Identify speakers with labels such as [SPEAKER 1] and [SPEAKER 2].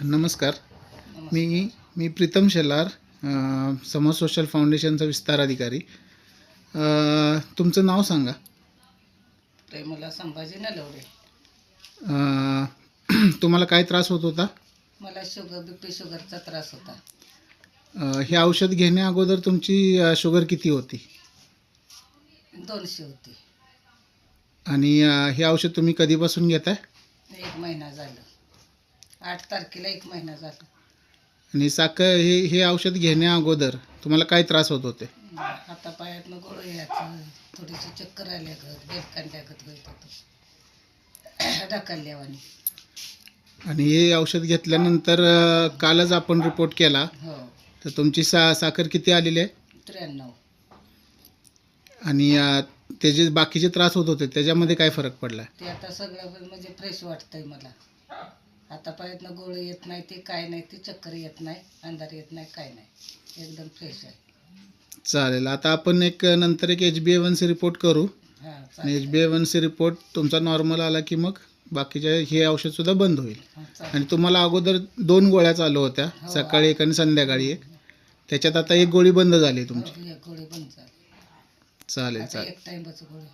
[SPEAKER 1] नमस्कार. मी मी प्रीतम शेलार अ, समाज सोशल फाउंडेशनचा विस्तार अधिकारी. अ, तुमचं नाव सांगा.
[SPEAKER 2] प्रेमला संभाजी नलवडे.
[SPEAKER 1] अ, तुम्हाला काय त्रास होत होता?
[SPEAKER 2] मला शुगर बीपी शुगरचा त्रास होता.
[SPEAKER 1] अ, हे औषध घेण्या अगोदर तुमची अ, शुगर किती होती?
[SPEAKER 2] दोनशे होती.
[SPEAKER 1] आणि अ, हे औषध तुम्ही कधीपासून घेताय?
[SPEAKER 2] एक महिना झाला. आठ तारखेला एक महिना झाला.
[SPEAKER 1] आणि साखर हे हे औषध घेण्या अगोदर तुम्हाला काय त्रास होत होते?
[SPEAKER 2] हातापायातनं गोळ यायचं थोडीशी चक्कर आल्यागत बेलकांड्यागत होत. होतं ढकलल्यावानी
[SPEAKER 1] आणि हे औषध घेतल्यानंतर अ, कालच आपण रिपोर्ट केला.
[SPEAKER 2] हो.
[SPEAKER 1] तर तुमची सा साखर किती आलेली आहे?
[SPEAKER 2] त्र्याण्णव.
[SPEAKER 1] आणि अ, ते जे बाकीचे त्रास होत होते त्याच्यामध्ये काय फरक पडला?
[SPEAKER 2] ते आता सगळं म्हणजे फ्रेश वाटतंय मला. हातापायातनं गोळ येत नाही ते काय नाही ते चक्कर येत नाही अंधार येत नाही काय नाही. एकदम फ्रेश आहे.
[SPEAKER 1] चालेल. आता आपण एक नंतर एक H B A one C report करू.
[SPEAKER 2] हां
[SPEAKER 1] आणि
[SPEAKER 2] चालेल.
[SPEAKER 1] H B A one C report तुमचा नॉर्मल आला की मग बाकीचे हे औषधसुद्धा बंद होईल.
[SPEAKER 2] हां चालेल.
[SPEAKER 1] आणि तुम्हाला अगोदर दोन गोळ्या चालू होत्या
[SPEAKER 2] हो.
[SPEAKER 1] सकाळी एक आणि संध्याकाळी एक. त्याच्यात आता एक गोळी बंद झाली तुमची.
[SPEAKER 2] हो, गोळी बंद झाली.
[SPEAKER 1] चालेल
[SPEAKER 2] आता
[SPEAKER 1] चालेल.
[SPEAKER 2] एक टाइमच गोळी.